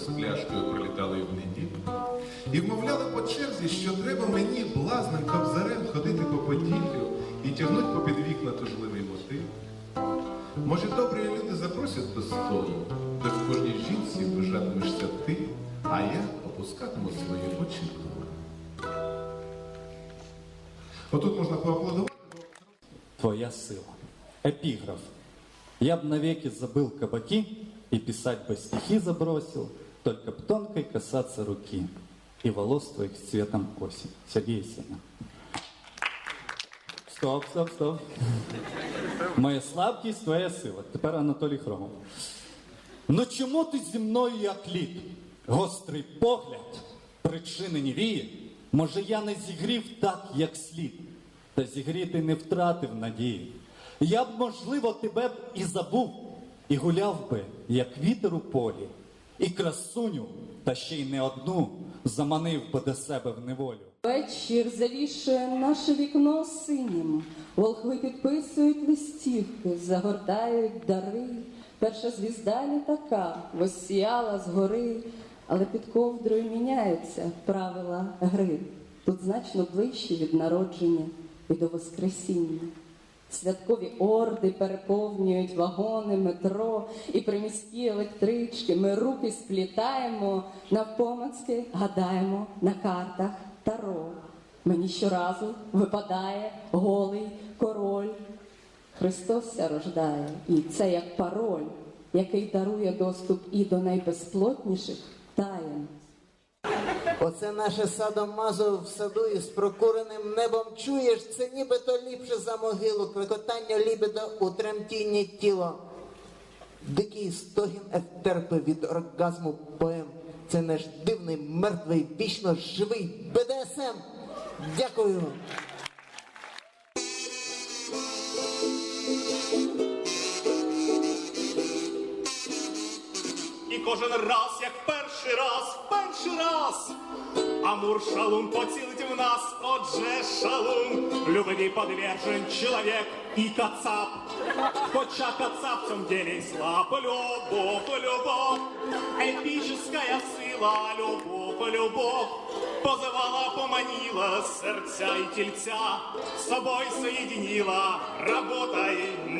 з пляшкою пролітали в неділю. І вмовляли по черзі, що треба мені блазним кобзарем ходити по поділлю і тягнуть попід вікна тужливий мотив. Може, добрі люди запросять до столу, де в кожній жінці бажатимешся ти, а я опускатиму свої очікування. Отут можна поаплодувати. Твоя сила. Эпиграф. Я б навеки забыл кабаки и писать бы стихи забросил, только б тонкой касаться руки и волос твоих с цветом осень. Сергей Есенин. Стоп, стоп, стоп. Моя слабкість, твоя сила. Тепер Анатолій Хромов. Ну чому ти зі мною як лід? Гострий погляд, причини не віє. Може, я не зігрів так, як слід, та зігріти не втратив надії. Я б, можливо, тебе б і забув, і гуляв би, як вітер у полі, і красуню, та ще й не одну, заманив би до себе в неволю. Вечір завішує наше вікно синім, волхви підписують листівки, загортають дари. Перша звізда літака воссіяла згори, але під ковдрою міняються правила гри. Тут значно ближче від народження і до Воскресіння. Святкові орди переповнюють вагони, метро і приміські електрички. Ми руки сплітаємо, навпомацьки гадаємо на картах таро. Мені щоразу випадає голий король. Христос ся рождає, і це як пароль, який дарує доступ і до найбезплотніших таєм. Оце наше садомазо в саду із прокуреним небом чуєш, це нібито ліпше за могилу, клекотання лібедо у тремтінні тіло. Дикий стогін ефтерпи від оргазму поем. Це наш дивний, мертвий, вічно живий БДСМ. Дякую. І кожен раз, як перший раз, перший раз. Амур шалун поцілить в нас, отже шалун. Любви подвержен человек и кацап. Хоча кацап в цьому деле и слаб. Любовь, любовь, эпическая сила. Любовь, любовь, позывала, поманила сердца и тельца. С собой соединила, работай, мыло.